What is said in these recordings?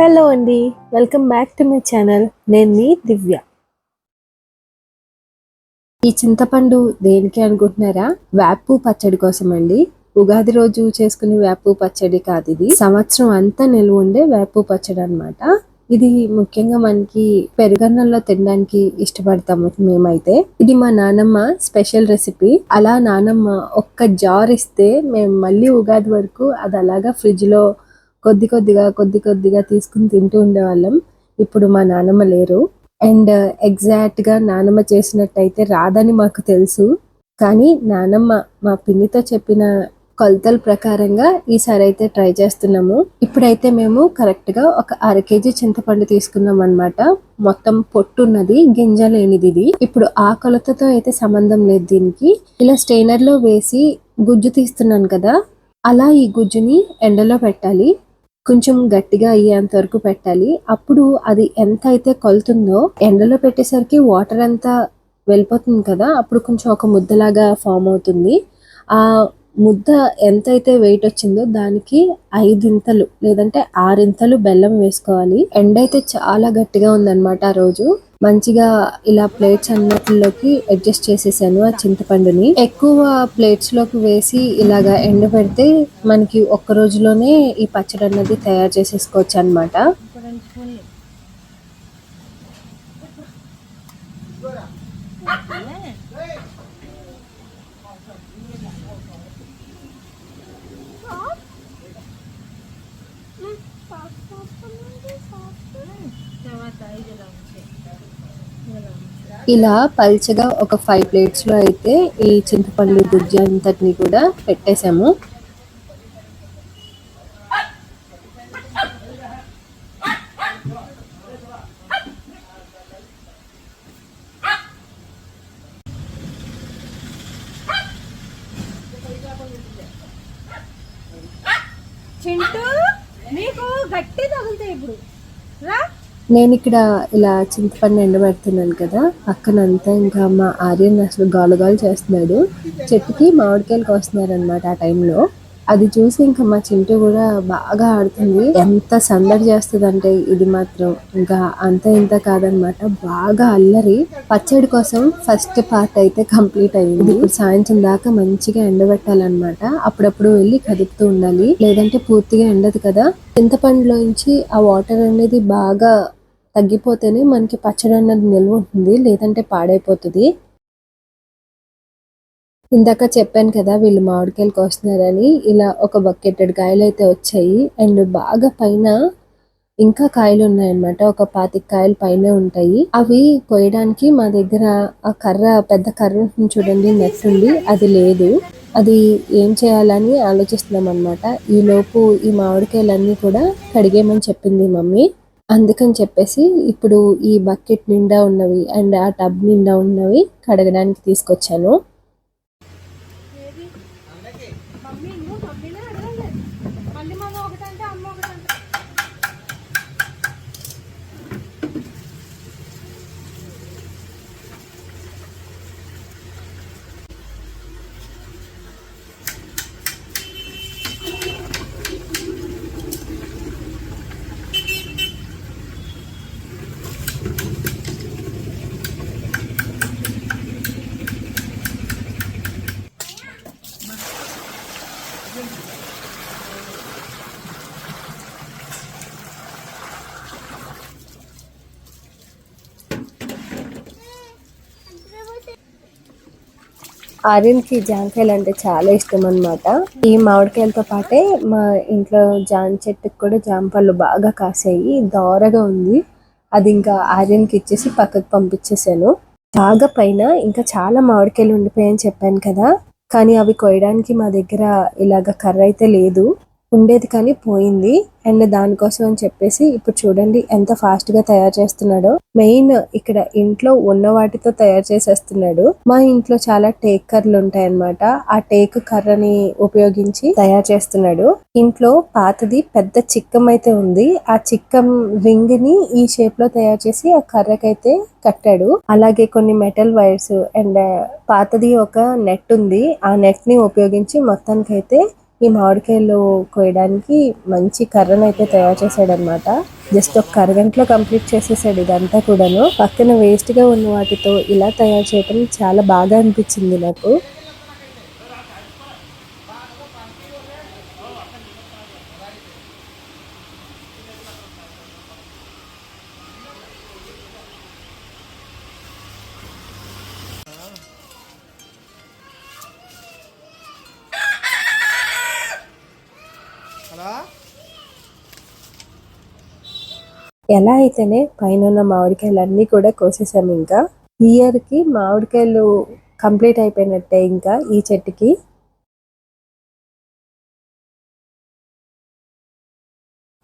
Hello అండి welcome back to my channel. నేను మీ దివ్య. ఈ చింతపండు దేనికి అనుకుంటున్నారా? వేపు పచ్చడి కోసం అండి ఉగాది రోజు చేసుకునే వేపు పచ్చడి కాదు ఇది. సంవత్సరం అంతా నిల్వ ఉండే వేపు పచ్చడి అన్నమాట. ఇది ముఖ్యంగా మనకి పెరుగన్నంలో తినడానికి ఇష్టపడతాము మేమైతే. ఇది మా నానమ్మ స్పెషల్ రెసిపీ. అలా నానమ్మ ఒక్క జార్ ఇస్తే మేము మళ్ళీ ఉగాది వరకు అది అలాగా ఫ్రిడ్జ్లో కొద్ది కొద్దిగా కొద్ది కొద్దిగా తీసుకుని తింటూ ఉండేవాళ్ళం. ఇప్పుడు మా నానమ్మ లేరు. అండ్ ఎగ్జాక్ట్గా నానమ్మ చేసినట్టయితే రాదని మాకు తెలుసు. కానీ నానమ్మ మా పిన్నితో చెప్పిన కొలతల ప్రకారంగా ఈసారి అయితే ట్రై చేస్తున్నాము. ఇప్పుడైతే మేము కరెక్ట్గా ఒక అర కేజీ చింతపండు తీసుకున్నాం అన్నమాట. మొత్తం పొట్టు ఉన్నది గింజ లేనిది ఇది. ఇప్పుడు ఆ కొలతతో అయితే సంబంధం లేదు దీనికి. ఇలా స్టెయినర్లో వేసి గుజ్జు తీస్తున్నాను కదా అలా ఈ గుజ్జుని ఎండలో పెట్టాలి. కొంచెం గట్టిగా అయ్యేంత వరకు పెట్టాలి. అప్పుడు అది ఎంత అయితే కొలుతుందో ఎండలో పెట్టేసరికి వాటర్ అంతా వెళ్ళిపోతుంది కదా అప్పుడు కొంచెం ఒక ముద్దలాగా ఫామ్ అవుతుంది. ఆ ముద్ద ఎంతైతే వెయిట్ వచ్చిందో దానికి ఐదింతలు లేదంటే ఆరింతలు బెల్లం వేసుకోవాలి. ఎండ అయితే చాలా గట్టిగా ఉందన్నమాట ఆ రోజు. మంచిగా ఇలా ప్లేట్స్ అన్నిటిలోకి అడ్జస్ట్ చేసేసాను ఆ చింతపండుని. ఎక్కువ ప్లేట్స్లోకి వేసి ఇలాగా ఎండ పెడితే మనకి ఒక్క రోజులోనే ఈ పచ్చడి అన్నది తయారు చేసేసుకోవచ్చు అన్నమాట. ఇలా పల్చగా ఒక ఫైవ్ ప్లేట్స్లో అయితే ఈ చింతపండు గుజ్జు అంతటిని కూడా పెట్టేశాము. చింటూ నీకు గట్టి తగులుతాయి ఇప్పుడు. రా. నేను ఇక్కడ ఇలా చింతపండు ఎండబెడుతున్నాను కదా పక్కనంతా ఇంకా మా ఆర్యన్ అసలు గాలుగాలు చేస్తున్నాడు. చెట్టుకి మామిడికాయలు కోస్తున్నారు అనమాట ఆ టైంలో. అది చూసి ఇంకా మా చింటూ కూడా బాగా ఆడుతుంది. ఎంత సందడి చేస్తుంది అంటే ఇది మాత్రం. ఇంకా అంత ఇంత కాదనమాట బాగా అల్లరి. పచ్చడి కోసం ఫస్ట్ పార్ట్ అయితే కంప్లీట్ అయ్యింది సాయంత్రం దాకా మంచిగా ఎండబెట్టాలన్నమాట. అప్పుడప్పుడు వెళ్ళి కదుపుతూ ఉండాలి. లేదంటే పూర్తిగా ఎండదు కదా. చింతపండులోంచి ఆ వాటర్ అనేది బాగా తగ్గిపోతేనే మనకి పచ్చడి అన్నది నిల్వ ఉంటుంది లేదంటే పాడైపోతుంది. ఇందాక చెప్పాను కదా వీళ్ళు మామిడికాయలు కోస్తున్నారని. ఇలా ఒక బకెట్టెడ్ కాయలు అయితే వచ్చాయి. అండ్ బాగా పైన ఇంకా కాయలు ఉన్నాయన్నమాట. ఒక పాతిక కాయలు పైన ఉంటాయి. అవి కొయ్యడానికి మా దగ్గర ఆ కర్ర పెద్ద కర్ర ఉంటుంది చూడండి నెట్ ఉంది. అది లేదు. అది ఏం చేయాలని ఆలోచిస్తున్నాం అనమాట ఈ ఈ మామిడికాయలన్నీ కూడా కడిగేయమని చెప్పింది మమ్మీ. అందుకని చెప్పేసి ఇప్పుడు ఈ బకెట్ నిండా ఉన్నవి అండ్ ఆ టబ్ నిండా ఉన్నవి కడగడానికి తీసుకొచ్చాను. మమ్మీ మమ్మీనే? మళ్ళీ ఒకటంటే అమ్మ ఒకటంటే ఆర్యన్కి జాంకాయలు అంటే చాలా ఇష్టం అన్నమాట. ఈ మామిడికాయలతో పాటే మా ఇంట్లో జామ చెట్టుకి కూడా జామపళ్ళు బాగా కాసాయి. దోరగా ఉంది. అది ఇంకా ఆర్యన్కి ఇచ్చేసి పక్కకు పంపించేశాను బాగా పైన ఇంకా చాలా మామిడికాయలు ఉండిపోయాయని చెప్పాను కదా. కానీ అవి కోయడానికి మా దగ్గర ఇలాగ కర్ర అయితే లేదు. ఉండేది కానీ పోయింది. అండ్ దానికోసం అని చెప్పేసి ఇప్పుడు చూడండి ఎంత ఫాస్ట్గా తయారు చేస్తున్నాడో. మెయిన్ ఇక్కడ ఇంట్లో ఉన్న వాటితో తయారు చేసేస్తున్నాడు. మా ఇంట్లో చాలా టేక్ కర్రలు ఉంటాయి అన్నమాట ఆ టేక్ కర్రని ఉపయోగించి తయారు చేస్తున్నాడు. ఇంట్లో పాతది పెద్ద చిక్కం అయితే ఉంది. ఆ చిక్కం రింగ్ని ఈ షేప్లో తయారు చేసి ఆ కర్రకైతే కట్టాడు. అలాగే కొన్ని మెటల్ వైర్స్ అండ్ పాతది ఒక నెట్ ఉంది. ఆ నెట్ని ఉపయోగించి మొత్తానికైతే ఈ మామిడికాయలు కోయడానికి మంచి కర్రను అయితే తయారు చేశాడు అనమాట జస్ట్ ఒక అరగంటలో కంప్లీట్ చేసేసాడు ఇదంతా కూడాను. పక్కన వేస్ట్గా ఉన్న వాటితో ఇలా తయారు చేయడం చాలా బాగా అనిపించింది నాకు హలో ఎలా అయితేనే పైన ఉన్న మామిడికాయలన్నీ కూడా కోసేసాము ఇంకా. ఇయర్కి ఇయర్కి మామిడికాయలు కంప్లీట్ అయిపోయినట్టే ఇంకా ఈ చెట్టుకి.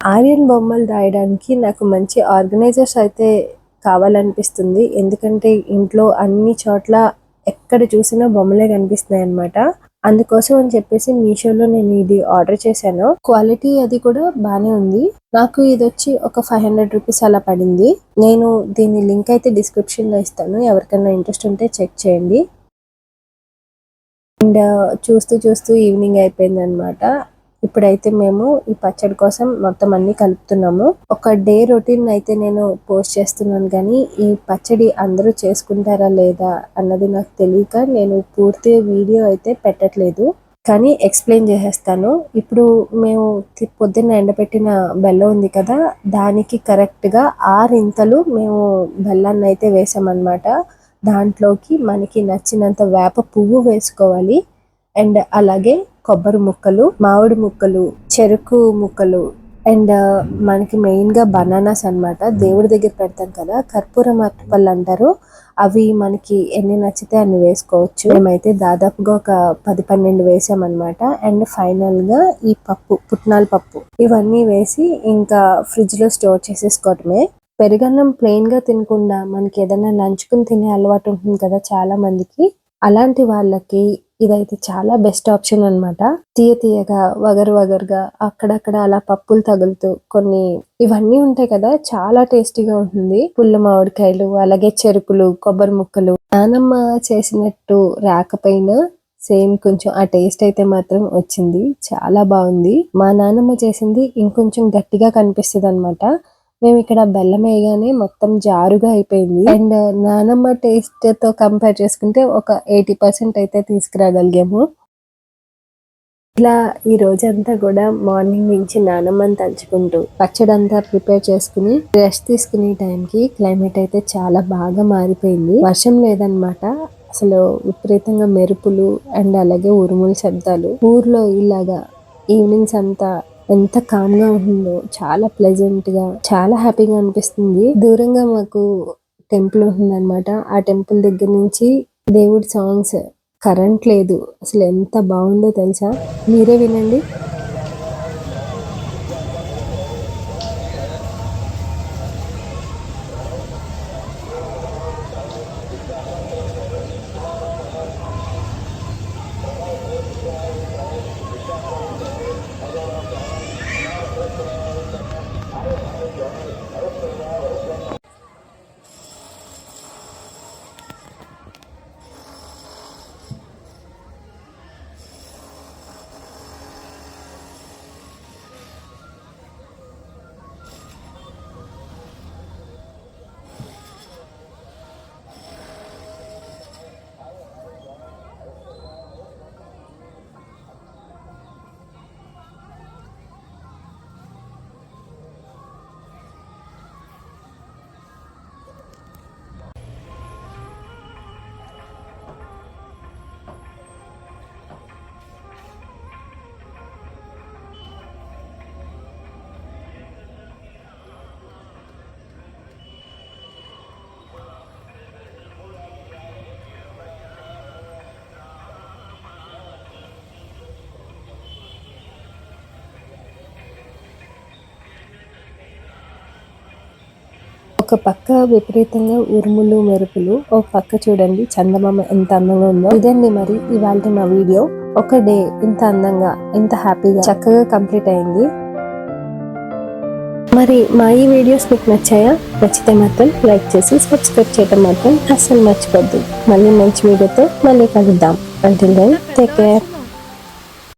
ఆర్యన్ బొమ్మలు రాయడానికి నాకు మంచి ఆర్గనైజర్స్ అయితే కావాలనిపిస్తుంది. ఎందుకంటే ఇంట్లో అన్ని చోట్ల ఎక్కడ చూసినా బొమ్మలే కనిపిస్తున్నాయి అన్నమాట అందుకోసం అని చెప్పేసి మీషోలో నేను ఇది ఆర్డర్ చేశాను. క్వాలిటీ అది కూడా బాగానే ఉంది. నాకు ఇది వచ్చి ఒక ఫైవ్ హండ్రెడ్ రూపీస్ అలా పడింది. నేను దీని లింక్ అయితే డిస్క్రిప్షన్లో ఇస్తాను. ఎవరికైనా ఇంట్రెస్ట్ ఉంటే చెక్ చేయండి. అండ్ చూస్తూ చూస్తూ ఈవినింగ్ అయిపోయింది అనమాట ఇప్పుడైతే మేము ఈ పచ్చడి కోసం మొత్తం అన్ని కలుపుతున్నాము. ఒక డే రొటీన్ అయితే నేను పోస్ట్ చేస్తున్నాను కానీ ఈ పచ్చడి అందరూ చేసుకుంటారా లేదా అన్నది నాకు తెలియక నేను పూర్తి వీడియో అయితే పెట్టట్లేదు. కానీ ఎక్స్ప్లెయిన్ చేసేస్తాను. ఇప్పుడు మేము పొద్దున్న ఎండబెట్టిన బెల్లం ఉంది కదా దానికి కరెక్ట్గా ఆరింతలు మేము బెల్లాన్ని అయితే వేసామన్నమాట. దాంట్లోకి మనకి నచ్చినంత వేప పువ్వు వేసుకోవాలి. అండ్ అలాగే కొబ్బరి ముక్కలు మామిడి ముక్కలు చెరుకు ముక్కలు అండ్ uh, మనకి మెయిన్గా బనానాస్ అన్నమాట. దేవుడి దగ్గర పెడతాం కదా కర్పూరం అరటిపళ్ళు అంటారు. అవి మనకి ఎన్ని నచ్చితే అన్ని వేసుకోవచ్చు. మేమైతే దాదాపుగా ఒక పది పన్నెండు వేసామన్నమాట. అండ్ ఫైనల్గా ఈ పప్పు పుట్నాల పప్పు. ఇవన్నీ వేసి ఇంకా ఫ్రిడ్జ్లో స్టోర్ చేసేసుకోవటమే. పెరుగన్నం ప్లెయిన్గా తినకుండా మనకి ఏదైనా నంచుకుని తినే అలవాటు ఉంటుంది కదా చాలా మందికి అలాంటి వాళ్ళకి ఇదైతే చాలా బెస్ట్ ఆప్షన్ అన్నమాట. తీయ తీయగా వగరు వగరుగా అక్కడక్కడ అలా పప్పులు తగులుతూ కొన్ని ఇవన్నీ ఉంటాయి కదా చాలా టేస్టీగా ఉంటుంది. పుల్ల మామిడికాయలు అలాగే చెరుకులు కొబ్బరి ముక్కలు. నానమ్మ చేసినట్టు రాకపోయినా సేమ్ కొంచెం ఆ టేస్ట్ అయితే మాత్రం వచ్చింది. చాలా బాగుంది. మా నానమ్మ చేసింది ఇంకొంచెం గట్టిగా కనిపిస్తుంది అనమాట మేము ఇక్కడ బెల్లం వేయగానే మొత్తం జారుగా అయిపోయింది. అండ్ నానమ్మ టేస్ట్తో కంపేర్ చేసుకుంటే ఒక ఎయిటీ పర్సెంట్ అయితే తీసుకురాగలిగాము. ఇలా ఈ రోజంతా కూడా మార్నింగ్ నుంచి నానమ్మని తలుచుకుంటూ పచ్చడి అంతా ప్రిపేర్ చేసుకుని రెస్ట్ తీసుకునే టైంకి క్లైమేట్ అయితే చాలా బాగా మారిపోయింది. వర్షం లేదనమాట. అసలు విపరీతంగా మెరుపులు అండ్ అలాగే ఉరుముల శబ్దాలు. ఊర్లో ఇలాగా ఈవినింగ్స్ అంతా ఎంత కామ్గా ఉంటుందో చాలా ప్లెజెంట్గా చాలా హ్యాపీగా అనిపిస్తుంది. దూరంగా మాకు టెంపుల్ ఉంటుందన్నమాట. ఆ టెంపుల్ దగ్గర నుంచి దేవుడి సాంగ్స్ కరెంట్ లేదు. అసలు ఎంత బాగుందో తెలుసా? మీరే వినండి. ఒక పక్క విపరీతంగా ఉరుములు మెరుపులు. ఒక పక్క చూడండి చందమామ ఎంత అందంగా ఉందో. ఇదండి మరి ఇవాళ మా వీడియో. ఒక డే ఇంత అందంగా ఇంత హ్యాపీగా చక్కగా కంప్లీట్ అయింది. మరి మా ఈ వీడియోస్ మీకు నచ్చాయా? నచ్చితే మాత్రం లైక్ చేసి సబ్స్క్రైబ్ చేయడం మాత్రం అస్సలు మర్చిపోద్దు. మళ్ళీ మంచి వీడియోతో మళ్ళీ కలుద్దాం. అంటే టేక్ కేర్